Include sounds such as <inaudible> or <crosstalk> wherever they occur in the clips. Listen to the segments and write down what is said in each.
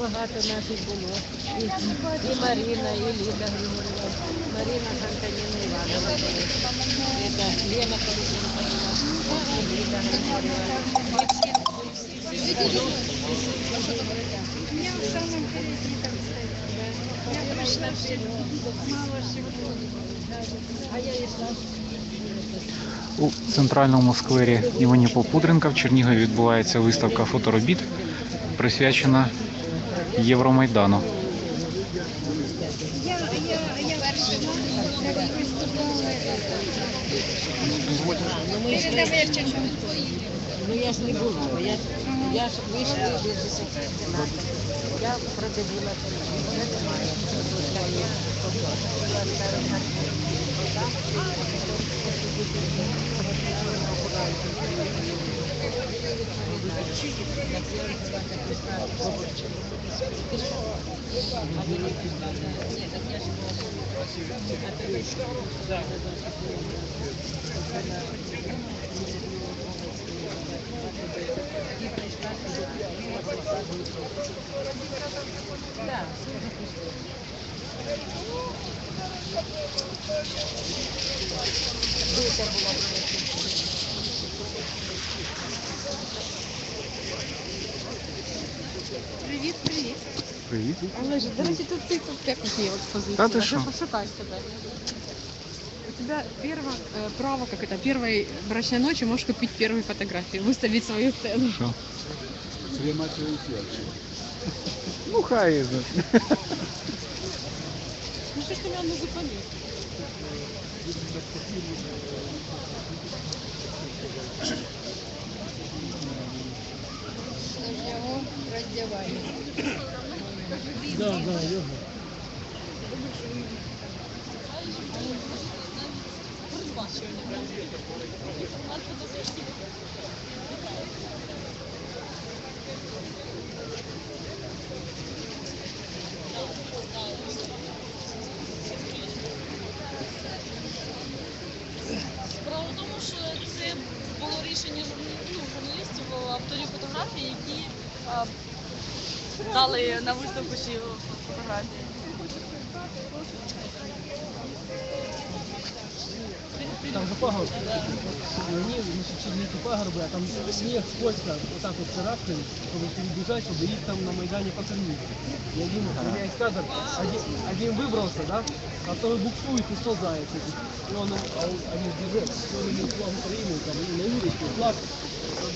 багато наших було. І, і Маріна, і Ліда Григорівна. Маріна з Антоніна Іванова. Це Лена. І Ліда в стоит. Я йшла. У центральному сквері імені Попудренка в Чернігові відбувається виставка фоторобіт, присвячена Євромайдану. Я, я, я першого, як виступала. Перед Аверченком. Ну я ж не була, бо я, ж- я ж вийшла без 10 Я продивилася, вже немає. Тут є фото. Була Привіт. Але ж, до речі, тут ти тут також є експозиція. Та ти що? Пошукай себе. У тебя первое э, право, как это, первой брачной ночи можешь купить первые фотографии, выставить свою цену. Що? Ну, хай. Ну что ж ты меня не Да, да, йога. Справа в тому, що це було рішення ну, журналістів авторів фотографії, які дали на виставку ці фотографії. Там же пагорб. Они, значит, через эти пагорбы, а там снег, скользко, вот так вот царапнем, чтобы перебежать, чтобы их там на Майдане покормить. И один, меняет кадр, один, один выбрался, да, а второй буксует и сползает. этих. И он, а он, они держат, и он ему флаг Украины, там, и на улице флаг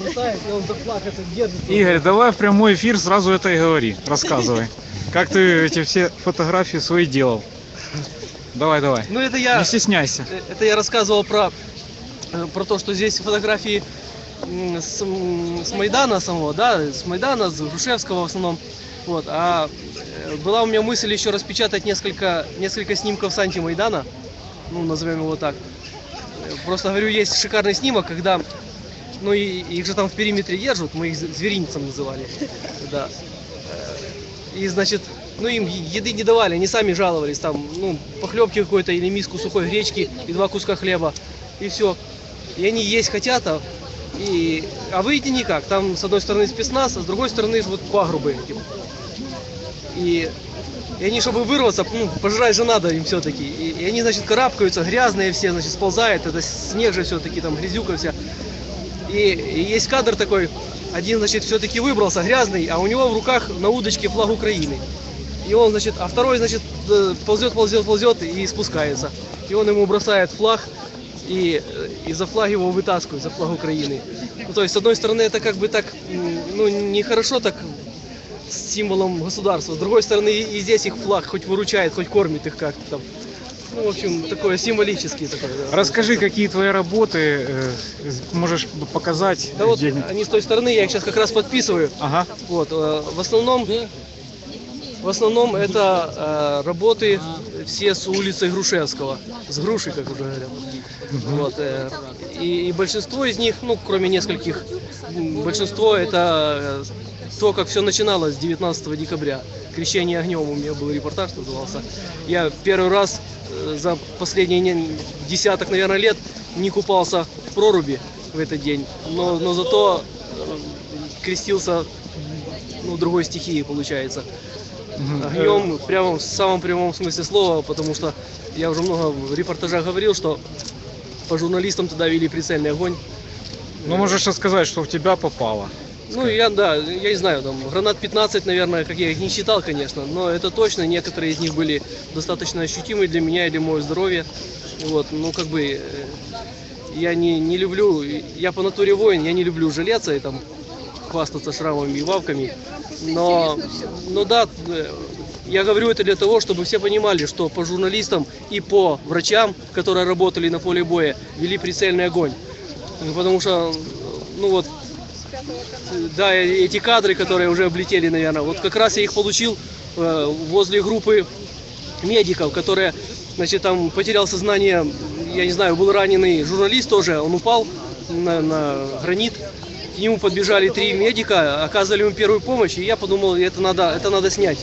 бросает, и он за флаг это держит. Игорь, давай в прямой эфир сразу это и говори. Рассказывай. Как ты эти все фотографии свои делал? Давай, давай. Ну это я... Не стесняйся. Э, Это я рассказывал про, э, про то, что здесь фотографии с, с Майдана самого, да, с Майдана, с Грушевского в основном. Вот, а э, была у меня мысль еще распечатать несколько, несколько снимков с антимайдана, ну, назовем его так. Просто говорю, есть шикарный снимок, когда, ну, и, их же там в периметре держат, мы их зверинцем называли, да. И, значит, ну им еды не давали, они сами жаловались, там, ну, похлебки какой-то или миску сухой гречки и два куска хлеба, и все. И они есть хотят, а, и, а выйти никак. Там с одной стороны спецназ, а с другой стороны вот пагрубы. типа. И, и они, чтобы вырваться, ну, пожрать же надо им все-таки. И, и они, значит, карабкаются, грязные все, значит, сползают, это снег же все-таки, там, грязюка вся. И, есть кадр такой, один, значит, все-таки выбрался грязный, а у него в руках на удочке флаг Украины. И он, значит, а второй, значит, э, ползет, ползет, ползет и спускается. И он ему бросает флаг, и, э, и за флаг его вытаскивают, за флаг Украины. Ну, то есть, с одной стороны, это как бы так, ну, нехорошо так с символом государства. С другой стороны, и здесь их флаг хоть выручает, хоть кормит их как-то там. Ну, в общем, такое символический такой. да. Расскажи, какие твои работы э, можешь показать Да вот они с той стороны, я их сейчас как раз подписываю. Ага. Вот, э, в основном, в основном это э, работы все с улицы Грушевского, с груши, как уже говорят. Вот, э, и, и большинство из них, ну, кроме нескольких, большинство это э, то, как все начиналось с 19 декабря. Крещение огнем у меня был репортаж назывался. Я первый раз э, за последние десяток, наверное, лет не купался в проруби в этот день, но, но зато э, крестился ну, другой стихии получается. Огнем прямо в самом прямом смысле слова, потому что я уже много в репортажах говорил, что по журналистам тогда вели прицельный огонь. Ну, можешь рассказать, что в тебя попало. Ну, я, да, я не знаю, там, гранат 15, наверное, как я их не считал, конечно, но это точно, некоторые из них были достаточно ощутимы для меня и для моего здоровья. Вот, ну, как бы, э, я не, не люблю, я по натуре воин, я не люблю жалеться и там хвастаться шрамами и вавками, но, но да, э, я говорю это для того, чтобы все понимали, что по журналистам и по врачам, которые работали на поле боя, вели прицельный огонь. Потому что, ну вот, да, эти кадры, которые уже облетели, наверное, вот как раз я их получил э, возле группы медиков, которые, значит, там потерял сознание, я не знаю, был раненый журналист тоже, он упал на, на гранит, к нему подбежали три медика, оказывали ему первую помощь, и я подумал, это надо, это надо снять.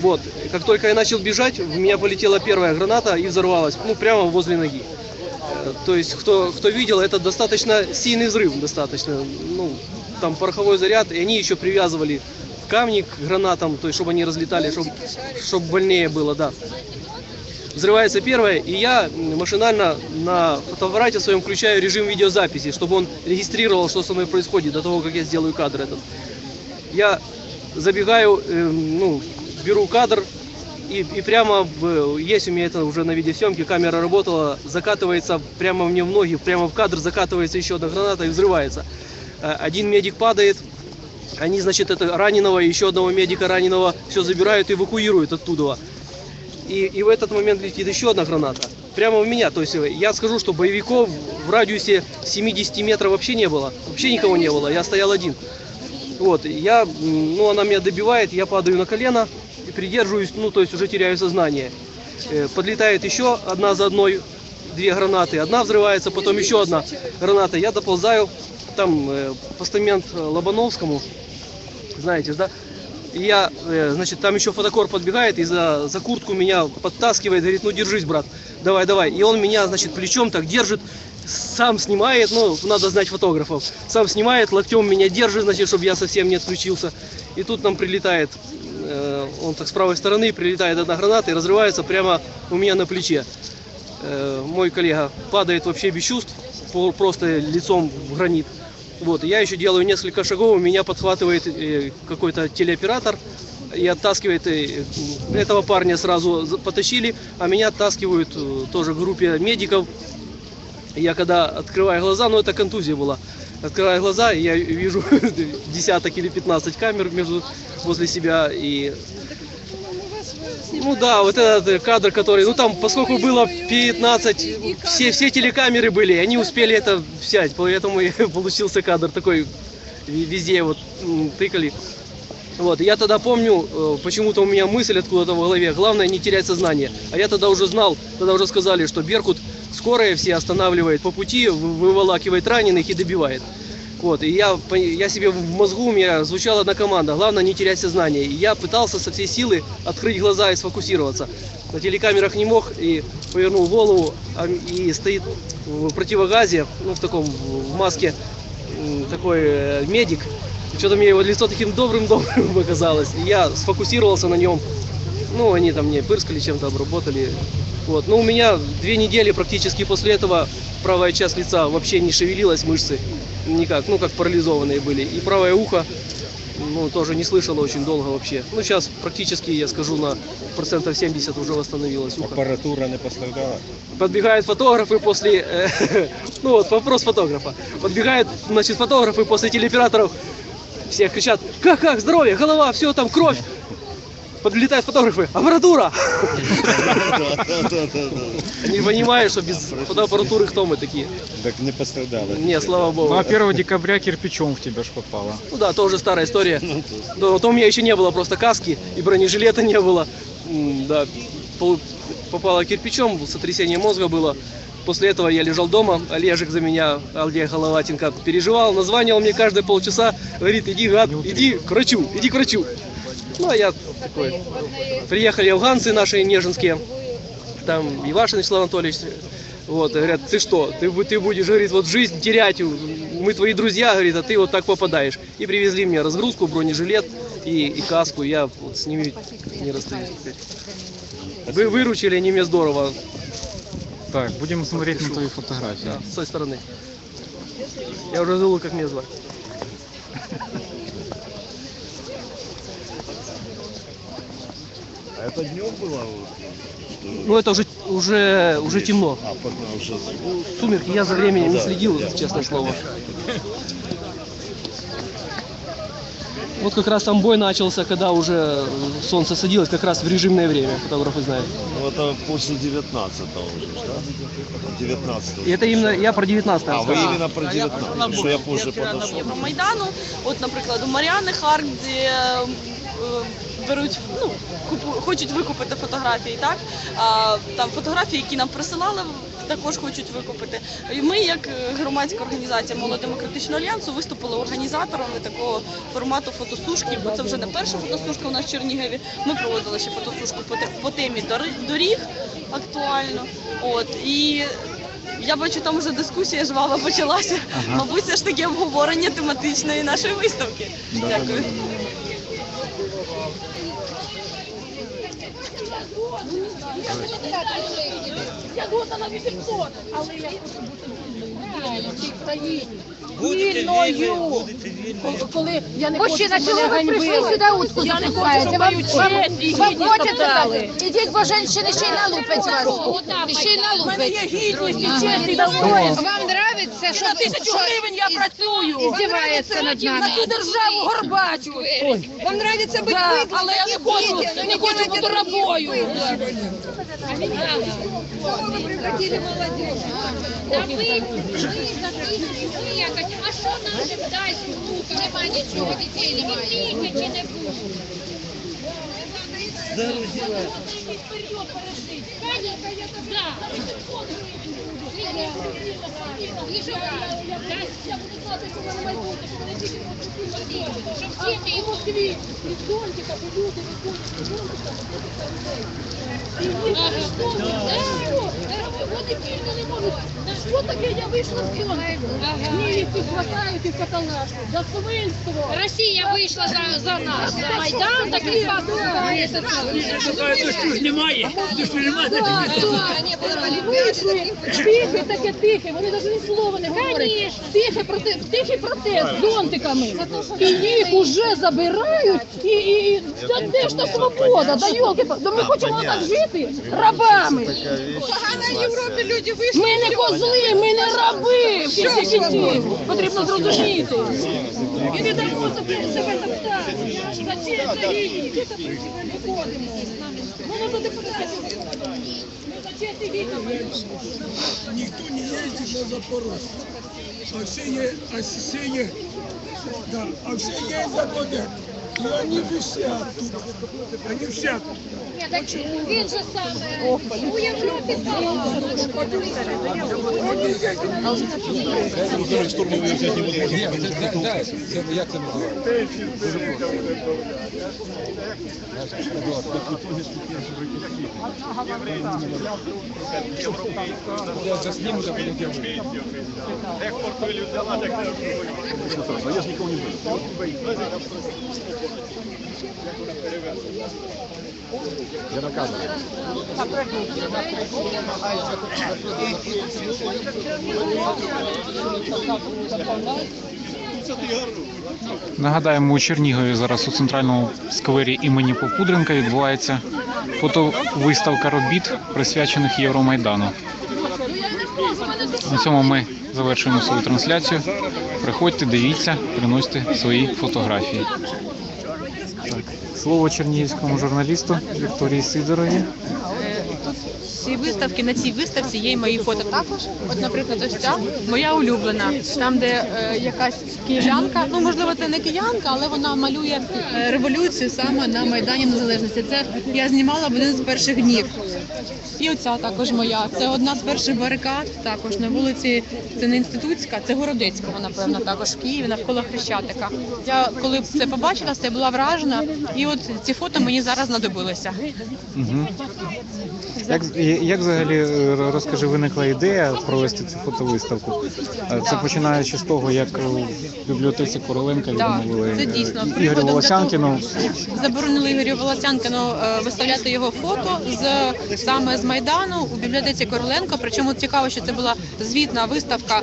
Вот, как только я начал бежать, в меня полетела первая граната и взорвалась, ну, прямо возле ноги. То есть, кто, кто видел, это достаточно сильный взрыв, достаточно, ну, там пороховой заряд, и они еще привязывали камни к гранатам, то есть, чтобы они разлетали, чтобы, больнее было, да. Взрывается первое, и я машинально на фотоаппарате своем включаю режим видеозаписи, чтобы он регистрировал, что со мной происходит до того, как я сделаю кадр этот. Я забегаю, э, ну, беру кадр, и, и прямо, есть у меня это уже на видеосъемке, камера работала, закатывается прямо мне в ноги, прямо в кадр закатывается еще одна граната и взрывается. Э, Один медик падает, они, значит, это раненого, еще одного медика раненого все забирают и эвакуируют оттуда. И, и в этот момент летит еще одна граната. Прямо в меня. То есть э, я скажу, что боевиков в радиусе 70 метров вообще не было. Вообще никого не было. Я стоял один. Вот, я, ну, она меня добивает, я падаю на колено и придерживаюсь, ну, то есть уже теряю сознание. Э, Подлетает еще одна за одной, две гранаты. Одна взрывается, потом еще одна граната. Я доползаю, там э, постамент э, Лобановскому, знаете, да? И я, значит, там еще фотокор подбегает и за, за куртку меня подтаскивает, говорит, ну держись, брат, давай, давай. И он меня, значит, плечом так держит, сам снимает, ну, надо знать фотографов, сам снимает, локтем меня держит, значит, чтобы я совсем не отключился. И тут нам прилетает, э, он так с правой стороны, прилетает одна граната и разрывается прямо у меня на плече. Э, мой коллега падает вообще без чувств, просто лицом в гранит. Вот, я еще делаю несколько шагов, меня подхватывает э, какой-то телеоператор и оттаскивает э, этого парня сразу потащили, а меня оттаскивают э, тоже в группе медиков. Я когда открываю глаза, ну это контузия была, открываю глаза, и я вижу <laughs> десяток или 15 камер между возле себя и ну да, вот этот э, кадр, который, ну там, поскольку было 15, все, все телекамеры были, они успели это взять, поэтому и <laughs> получился кадр такой, везде вот тыкали. Вот, я тогда помню, э, почему-то у меня мысль откуда-то в голове, главное не терять сознание. А я тогда уже знал, тогда уже сказали, что Беркут скорая все останавливает по пути, вы- выволакивает раненых и добивает. Вот, и я, я себе в мозгу у меня звучала одна команда, главное не терять сознание. И я пытался со всей силы открыть глаза и сфокусироваться. На телекамерах не мог и повернул голову, а, и стоит в противогазе, ну в таком, в маске, такой э, медик. Что-то мне его лицо таким добрым-добрым <laughs> показалось. И я сфокусировался на нем. Ну, они там мне пырскали чем-то, обработали. Вот. Но у меня две недели практически после этого правая часть лица вообще не шевелилась, мышцы никак, ну как парализованные были. И правое ухо, ну тоже не слышало очень долго вообще. Ну сейчас практически, я скажу, на процентов 70 уже восстановилось ухо. Апаратура не пострадала. Подбегают фотографы после... э, <laughs> ну вот, вопрос фотографа. Подбегают, значит, фотографы после телеоператоров. Все кричат, как, как, здоровье, голова, все там, кровь. Подлетают фотографы, аппаратура! <laughs> Они понимают, что без фотоаппаратуры кто мы такие. Так не пострадала. Не, слава богу. Ну, а 1 декабря кирпичом в тебя ж попало. Ну да, тоже старая история. Да, то у меня еще не было просто каски и бронежилета не было. Да, попало кирпичом, сотрясение мозга было. После этого я лежал дома, Олежек за меня, Алдия Головатенко, переживал, названивал мне каждые полчаса, говорит, иди, гад, иди к врачу, иди к врачу. Ну, а я такой. Приехали афганцы наши неженские, там Ивашин Вячеслав Анатольевич, Вот, говорят, ты что, ты, ты будешь, говорит, вот жизнь терять, мы твои друзья, говорит, а ты вот так попадаешь. И привезли мне разгрузку, бронежилет и, и каску, я вот с ними не расстаюсь теперь. Вы выручили они меня здорово, Так, будем смотреть на твои фотографии. да, с той стороны. Я уже забыл, как меня звать. <laughs> это днем было? Ну это уже, уже, уже темно. А, потом уже Сумерки, я за временем не Да, следил, да. честное слово. Вот как раз там бой начался, когда уже солнце садилось, как раз в режимное время, фотографы знают. Ну это после 19 уже, да? 19 И это именно, я про 19 А, вы рассказываю. именно про 19, что я позже подошел. Євромайдану. От, наприклад, у Маріани Харк, де е, беруть, ну, купу, хочуть викупити фотографії, так? А, там фотографії, які нам присилали, також хочуть викупити. І ми, як е, громадська організація Молодемократичного альянсу, виступили організаторами такого формату фотосушки, бо це вже не перша фотосушка у нас в Чернігові. Ми проводили ще фотосушку по, по темі доріг актуально. От, і я бачу, там вже дискусія жвава почалася. Ага. Мабуть, це ж таки обговорення тематичної нашої виставки. Дякую. Я думала, на але я хочу країні. Коли я не Мужчина, чого ви прийшли сюди утку запускаєте? Вам, вам, вам? Ідіть, бо жінщини ще й налупять вас. Ще й налупять. Є гідність. Вам нравиться, що на тисячу гривень я працюю. Здівається над нами. На цю державу горбачу. Вам нравиться бути да, але я не хочу, не хочу бути рабою. Та ви, ви записуєте якось, а що нашим дасть внука? Нема нічого, дітей немає. Тільки чи не Я буду знати, що вони майбутнє, що вони діти почути, що всі ті Москві від Донтіка, бо люди виходять з Донтіка, виходять людей. І їх знову, вони тільки не можуть. На що таке я вийшла з Донтіка? Ні, тут хватають і каталашку, за Совинського. Росія вийшла за, за нас. Майдан такий факт. Що ж немає? Що ж немає? Вийшли, тихе, таке тихе, вони навіть ні слова не говорять. Тихе проте, тихий протест з зонтиками. І їх уже забирають, і, і, і та де ж та свобода, да йолки, да ми хочемо так жити, рабами. Погано Європі люди Ми не козли, ми не раби, в кінці кінців. Потрібно зрозуміти. І не дамо собі себе топтати. За честь, за. Виходимо. Ми не за депутатів. Ми за честь і гідність. Никто не на Запорожье. А все, е- а все е- да, а все ездят вот это. И они висят тут. Они висят. Він же сам е, у Європі Став. Нагадаємо, у Чернігові зараз у центральному сквері імені Попудренка відбувається фотовиставка робіт, присвячених Євромайдану. На цьому ми завершуємо свою трансляцію. Приходьте, дивіться, приносьте свої фотографії. Так, слово чернігівському журналісту Вікторії Сидорові. Ці виставки на цій виставці є і мої фото також. От, наприклад, ось ця моя улюблена, там, де е, якась киянка, ну можливо, це не киянка, але вона малює е, революцію саме на Майдані Незалежності. Це я знімала в один з перших днів. І оця також моя. Це одна з перших барикад, також на вулиці, це не інститутська, це Городецька, напевно, також в Києві навколо Хрещатика. Я коли це побачила, це була вражена, і от ці фото мені зараз знадобилися. Угу. Як, як взагалі е, розкажи, виникла ідея провести цю фотовиставку? Е, Це починаючи з того, як в бібліотеці Короленка Так, відмовили це дійсно. Ігорю Приводом для Волосянкіну. Заборонили Ігорю Волосянкину е, виставляти його фото з саме з майдану у бібліотеці Короленко. Причому цікаво, що це була звітна виставка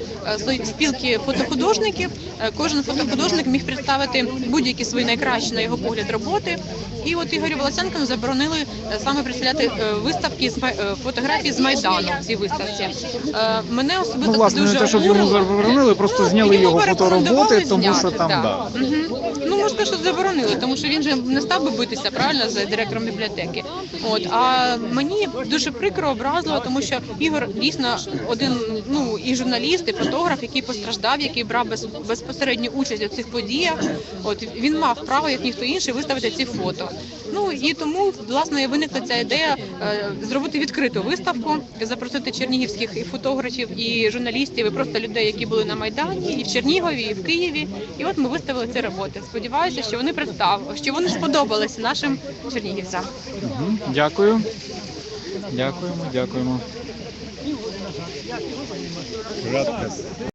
е, спілки фотохудожників. Е, Кожен фотохудожник міг представити будь-які свої найкращі на його погляд роботи. І от Ігорю Волосянкину заборонили е, саме представляти е, виставки з май- е, фотографії з майдану в цій виставці. Е, Мене особисто Ну, власне, не дуже те, щоб йому обурило. заборонили, просто зняли зняли його порекомендували фотороботи, тому зняти, що там, да. да. Мгм. Ну, можна що заборонили, тому що він же не став би битися правильно з директором бібліотеки. От а мені дуже прикро образливо, тому що Ігор дійсно один ну і журналіст, і фотограф, який постраждав, який брав без, безпосередню участь у цих подіях. От він мав право, як ніхто інший, виставити ці фото. Ну і тому власне виникла ця ідея е, зробити відкриту виставку, запросити чернігівських і фотографів, і журналістів, і просто людей, які були на майдані, і в Чернігові, і в Києві. І от ми виставили ці роботи. Сподіваюся, що вони представ, що вони сподобалися нашим чернігівцям. Дякую. Дякуємо, дякуємо. radkasten